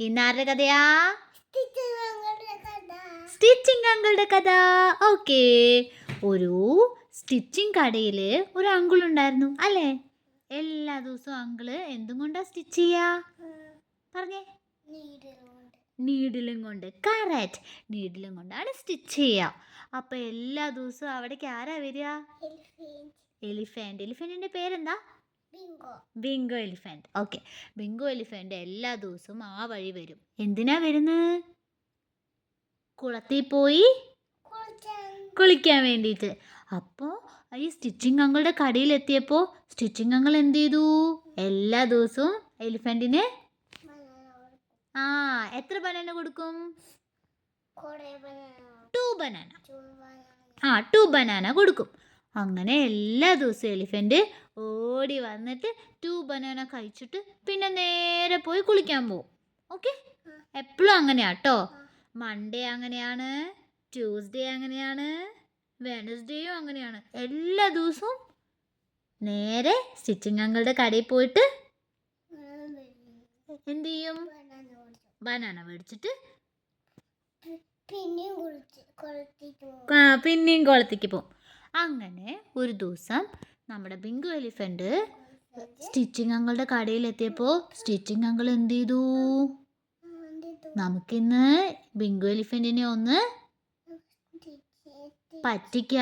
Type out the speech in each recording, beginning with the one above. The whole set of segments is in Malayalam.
ഇന്നാരുടെ കഥയാ? സ്റ്റിച്ചിങ് അങ്കിളുടെ കഥ. ഓക്കേ. ഒരു സ്റ്റിച്ചിങ് കടയിൽ ഒരു അങ്കിൾ ഉണ്ടായിരുന്നു അല്ലേ? എല്ലാ ദിവസവും അങ്കിൾ എന്തും കൊണ്ടാ സ്റ്റിച്ച് ചെയ്യാ? പറഞ്ഞേ. നീഡിലും കൊണ്ട്. കറക്റ്റ്. നീഡിലും കൊണ്ടാണ് സ്റ്റിച്ച് ചെയ്യുക അപ്പോൾ എല്ലാ ദിവസവും അവിടേക്ക് ആരാ വരിക? എലിഫന്റ്. എലിഫന്റിന്റെ പേരെന്താ? Bingo elephant okay Bingo elephant എല്ലാ ദിവസവും ആ വഴി വരും. എന്തിനാ വരുന്നത്? കുളത്തിൽ പോയി കുളിക്കാൻ. വേണ്ടിയിട്ട്. അപ്പോൾ ഈ സ്റ്റിച്ചിങ് അങ്ങളുടെ കടയിലെത്തിയപ്പോൾ സ്റ്റിച്ചിങ് അങ്ങൾ എന്ത് ചെയ്തു? എല്ലാ ദിവസവും എലിഫന്റിന് ആ എത്ര ബനാന കൊടുക്കും? Two banana. ആ ടു ബനാന കൊടുക്കും. അങ്ങനെ എല്ലാ ദിവസവും എലിഫന്റ് ഓടി വന്നിട്ട് ടൂ ബനാന കഴിച്ചിട്ട് പിന്നെ നേരെ പോയി കുളിക്കാൻ പോകും ഓക്കെ എപ്പോഴും അങ്ങനെയാട്ടോ മൺഡേ അങ്ങനെയാണ് ട്യൂസ്ഡേ അങ്ങനെയാണ് വെനസ്ഡേയും അങ്ങനെയാണ്. എല്ലാ ദിവസവും നേരെ സ്റ്റിച്ചിങ് അങ്കിളുടെ കടയിൽ പോയിട്ട് എന്ത് ചെയ്യും? ബനാന മേടിച്ചിട്ട് പിന്നെയും കുളത്തേക്ക് പോകും അങ്ങനെ ഒരു ദിവസം നമ്മുടെ ബിങ്കു എലിഫന്റ് സ്റ്റിച്ചിങ് അങ്കിളുടെ കടയിൽ എത്തിയപ്പോൾ സ്റ്റിച്ചിങ് അങ്കിൾ എന്ത് ചെയ്തു? നമുക്കിന്ന് ബിങ്കു എലിഫന്റിനെ ഒന്ന് പറ്റിക്ക.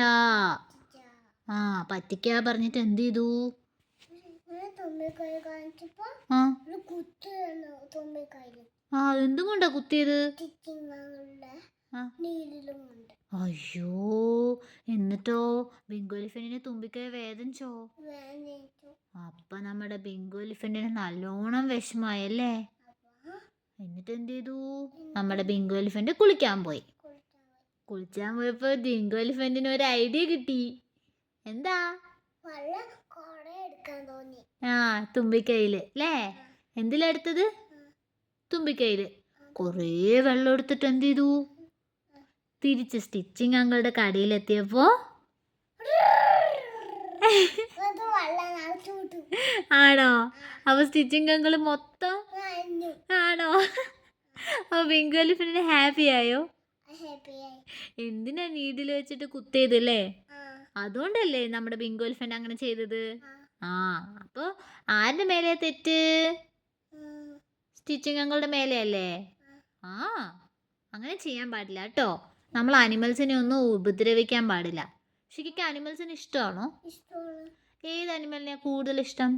ആ പറ്റിക്ക പറഞ്ഞിട്ട് എന്ത് ചെയ്തു? ആ. എന്തുകൊണ്ടാ കുത്തിയത്? അയ്യോ. എന്നിട്ടോ ബിങ്കു എലിഫന്റിനെ തുമ്പിക്കൈ വേദനിച്ചോ. അപ്പൊ നമ്മുടെ ബിങ്കു എലിഫന്റിന് നല്ലോണം വിഷമായല്ലേ? എന്നിട്ട് എന്ത് ചെയ്തു നമ്മുടെ ബിങ്കു എലിഫന്റ് കുളിക്കാൻ പോയി. കുളിക്കാൻ കുളിച്ചാൻ പോയപ്പോ ബിങ്കു എലിഫന്റിന് ഒരു ഐഡിയ കിട്ടി. എന്താ? ആ തുമ്പിക്കൈയിൽ അല്ലേ എന്തിലെടുത്തത് തുമ്പിക്കൈയിൽ. കൊറേ വെള്ളം എടുത്തിട്ട് എന്ത് ചെയ്തു തിരിച്ച് സ്റ്റിച്ചിങ് അങ്ങളുടെ കടയിലെത്തിയപ്പോ അത് വെള്ളം നിറച്ചു ആണോ? അപ്പൊ സ്റ്റിച്ചിങ് അങ്കിൾ മൊത്തം ആണോ? അപ്പൊ ബിങ്കു എലിഫന്റിന് ഹാപ്പി ആയോ? എന്തിനാ നീഡിൽ വെച്ചിട്ട് കുത്തിയതല്ലേ അല്ലേ? അതുകൊണ്ടല്ലേ നമ്മുടെ ബിങ്കു എലിഫന്റ് അങ്ങനെ ചെയ്തത്? ആ. അപ്പൊ അപ്പോൾ ആരുടെ മേലെ തെറ്റ്? സ്റ്റിച്ചിങ് അങ്ങളുടെ മേലെയല്ലേ? ആ അങ്ങനെ ചെയ്യാൻ പാടില്ല കേട്ടോ. നമ്മൾ അനിമൽസിനെ ഒന്നും ഉപദ്രവിക്കാൻ പാടില്ല. ശരിക്കും അനിമൽസിന് ഇഷ്ടമാണോ? ഏത് അനിമലിനെയാ കൂടുതൽ ഇഷ്ടം?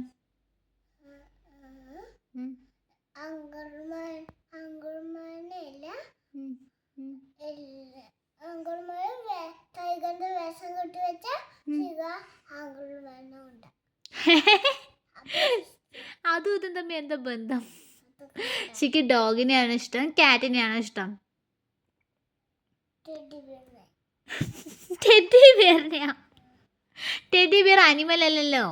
അതും ഇതും തമ്മിൽ എന്താ ബന്ധം? ശരിക്കും ഡോഗിനെയാണ് ഇഷ്ടം കാറ്റിനെയാണോ ഇഷ്ടം. ടെഡി ബിയറിനെയാ ടെഡി ബിയർ അനിമൽ അല്ലല്ലോ.